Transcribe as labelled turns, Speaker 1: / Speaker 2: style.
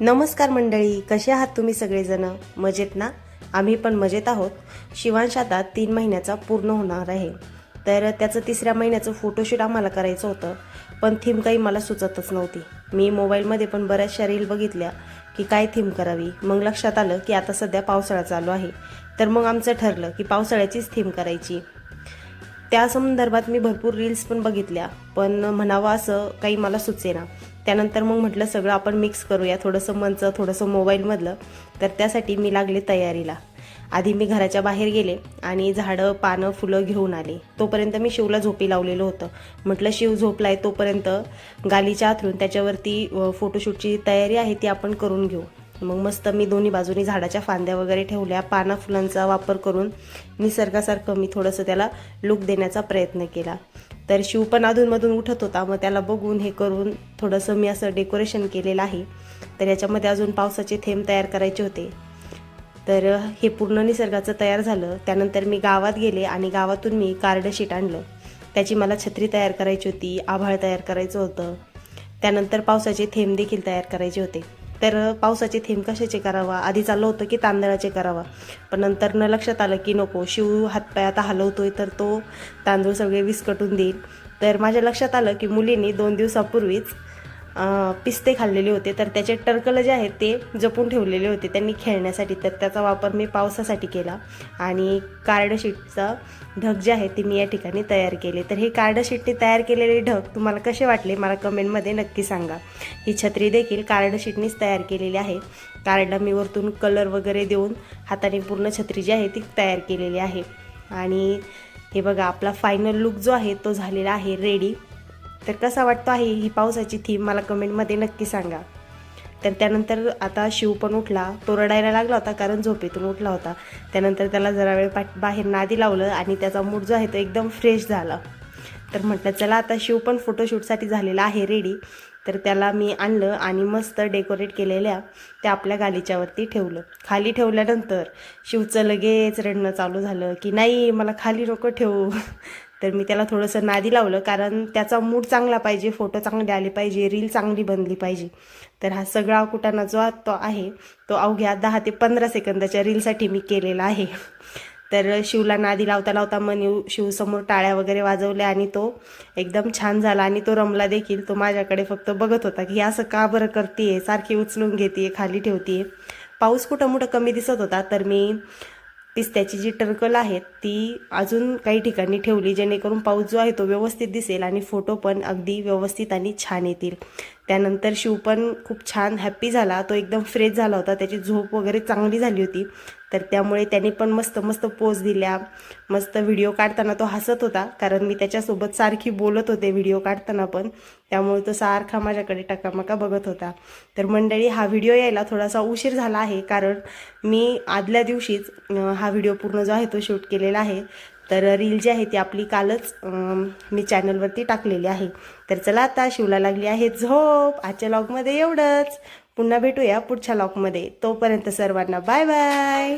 Speaker 1: नमस्कार मंडळी कसे आहात तुम्ही सगळेजण? मजेत ना? आम्ही पण मजेत आहोत. शिवांश आता तीन महिन्याचा पूर्ण होणार आहे. तर त्याचं तिसऱ्या महिन्याचं फोटोशूट आम्हाला करायचं होतं पण थीम काही मला सुचतच नव्हती. मी मोबाईलमध्ये पण बऱ्याचशा रील बघितल्या की काय थीम करावी. मग लक्षात आलं की आता सध्या पावसाळा चालू आहे. तर मग आमचं ठरलं की पावसाळ्याचीच थीम करायची. त्या संदर्भात मी भरपूर रील्स पण बघितल्या. पण म्हणावं असं काही मला सुचेना. त्यानंतर मग म्हटलं सगळं आपण मिक्स करूया. थोडंसं मनचं थोडंसं मोबाईलमधलं तर त्यासाठी मी लागले तयारीला. आधी मी घराच्या बाहेर गेले आणि झाडं पानं फुलं घेऊन आले. तोपर्यंत मी शिवला झोपी लावलेलं होतं. म्हटलं शिव झोपलाय तोपर्यंत. गालीच्या आथरून त्याच्यावरती फोटोशूटची तयारी आहे ती आपण करून घेऊ. मग मस्त मी दोन्ही बाजूनी झाडाच्या फांद्या वगैरे ठेवल्या पाना फुलांचा वापर करून निसर्गासारखं मी थोडंसं त्याला लुक देण्याचा प्रयत्न केला. तर शिव पण अधूनमधून उठत होता मग त्याला बघून हे करून थोडंसं मी असं डेकोरेशन केलेलं आहे. तर याच्यामध्ये अजून पावसाचे थेंब तयार करायचे होते. तर हे पूर्ण निसर्गाचं तयार झालं. त्यानंतर मी गावात गेले आणि गावातून मी कार्डशीट आणलं. त्याची मला छत्री तयार करायची होती आभाळ तयार करायचं होतं. त्यानंतर पावसाचे थेंब देखील तयार करायचे होते. तर पावसाचे थेंब कशाचे करावा? आधी चाललं होतं की तांदळाचे करावा? पण नंतर न लक्षात आलं की नको शिव हातपाय आता हलवतोय तर तो तांदूळ सगळे विस्कटून देईल. तर माझ्या लक्षात आलं की मुलींनी दोन दिवसापूर्वीच पिस्ते खाल्लेले होते. तर त्याचे टर्कल जे आहेत ते जपून ठेवलेले होते त्यांनी खेळण्यासाठी. तर त्याचा वापर मी पावसासाठी केला. आणि कार्डशीटचा ढग जे आहे ते मी या ठिकाणी तयार केले. तर हे कार्डशीटने तयार केलेले ढग तुम्हाला कसे वाटले मला कमेंटमध्ये नक्की सांगा. ही छत्री देखील कार्डशीटनेच तयार केलेली आहे. कार्डला मी वरतून कलर वगैरे देऊन हाताने पूर्ण छत्री जी आहे ती तयार केलेली आहे. आणि हे बघा आपला फायनल लुक जो आहे तो झालेला आहे रेडी तर कसा वाटतो आहे ही पावसाची थीम मला कमेंटमध्ये नक्की सांगा. तर त्यानंतर आता शिव पण उठला. तो रडायला लागला होता कारण झोपेतून उठला होता. त्यानंतर त्याला जरा वेळ पाठ बाहेर नादी लावलं आणि त्याचा मूड जो आहे तो एकदम फ्रेश झाला. तर म्हटलं चला आता शिव पण फोटोशूटसाठी झालेला आहे रेडी तर त्याला मी आणलं आणि मस्त डेकोरेट केलेल्या त्या आपल्या गालीच्यावरती ठेवलं. खाली ठेवल्यानंतर शिवचं लगेच रडणं चालू झालं की नाही मला खाली नको ठेवू. तर मी त्याला थोडंसं नादी लावलं कारण त्याचा मूड चांगला पाहिजे फोटो चांगले आले पाहिजे रील चांगली बनली पाहिजे. तर हा सगळा कुटाणा जो तो आहे तो अवघ्या दहा ते पंधरा सेकंदाच्या रीलसाठी मी केलेला आहे. तर शिवला नादी लावता लावता मन शिवसमोर टाळ्या वगैरे वाजवल्या आणि तो एकदम छान झाला आणि तो रमला देखील. तो माझ्याकडे फक्त बघत होता की असं का बरं करते सारखी उचलून घेते खाली ठेवते पाऊस कुठं मोठं कमी दिसत होता तर मी पिस्त्याची जी टर्कल आहेत ती अजून काही ठिकाणी ठेवली जेणेकरून पाऊस जो आहे तो व्यवस्थित दिसेल आणि फोटो पण अगदी व्यवस्थित आणि छान येतील. त्यानंतर शिव पण खूप छान हॅप्पी झाला. तो एकदम फ्रेश झाला होता. त्याची झोप वगैरे चांगली झाली होती. तर त्यामुळे त्याने पण मस्त मस्त पोज दिल्या. मस्त व्हिडिओ काढताना तो हसत होता. कारण मी त्याच्यासोबत सारखी बोलत होते व्हिडिओ काढताना पण. त्यामुळे तो सारखा माझ्याकडे टकामका बघत होता. तर मंडळी हा व्हिडिओ यायला थोडासा उशीर झाला आहे. कारण मी आदल्या दिवशीच हा व्हिडिओ पूर्ण जो आहे तो शूट केलेला आहे. तर रील जी आहे ती आपली कालच मी चॅनलवरती टाकलेली आहे. तर चला आता शिवला लागली आहे झोप. आजच्या लॉगमध्ये एवढंच. पुन्हा भेटूया पुढच्या लॉगमध्ये तोपर्यंत सर्वांना बाय बाय